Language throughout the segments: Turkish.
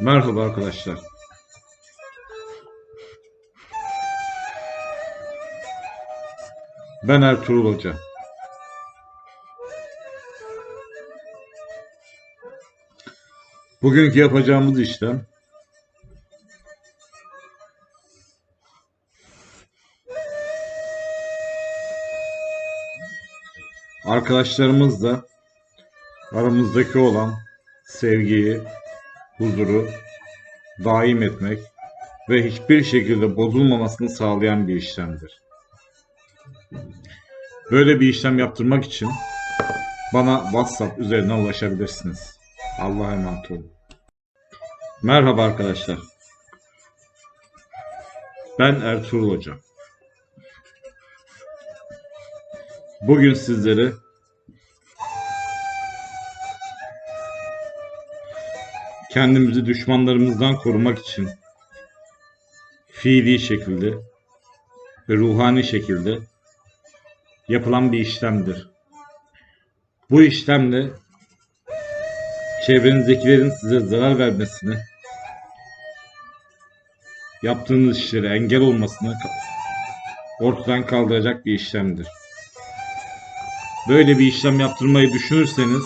Merhaba arkadaşlar. Ben Ertuğrul Hoca. Bugünkü yapacağımız işlem arkadaşlarımızla aramızdaki olan sevgiyi, huzuru daim etmek ve hiçbir şekilde bozulmamasını sağlayan bir işlemdir. Böyle bir işlem yaptırmak için bana WhatsApp üzerinden ulaşabilirsiniz. Allah'a emanet olun. Merhaba arkadaşlar. Ben Ertuğrul Hoca. Bugün sizlere kendimizi düşmanlarımızdan korumak için fiili şekilde ve ruhani şekilde yapılan bir işlemdir. Bu işlemle çevrenizdekilerin size zarar vermesini, yaptığınız işlere engel olmasını ortadan kaldıracak bir işlemdir. Böyle bir işlem yaptırmayı düşünürseniz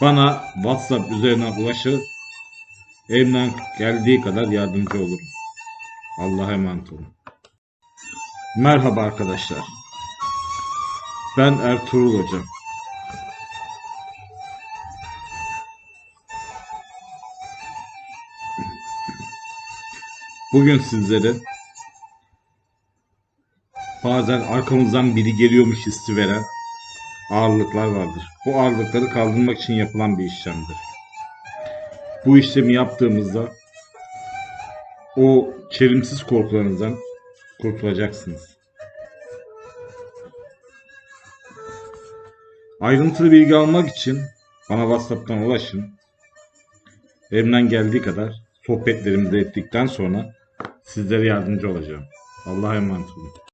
bana WhatsApp üzerinden ulaşır, elimden geldiği kadar yardımcı olurum. Allah'a emanet olun. Merhaba arkadaşlar. Ben Ertuğrul Hocam. Bugün sizlere bazen arkamızdan biri geliyormuş hissi veren ağırlıklar vardır. Bu ağırlıkları kaldırmak için yapılan bir işlemdir. Bu işlemi yaptığımızda o çelimsiz korkularınızdan kurtulacaksınız. Ayrıntılı bilgi almak için bana WhatsApp'tan ulaşın. Elimden geldiği kadar sohbetlerimizi ettikten sonra sizlere yardımcı olacağım. Allah'a emanet olun.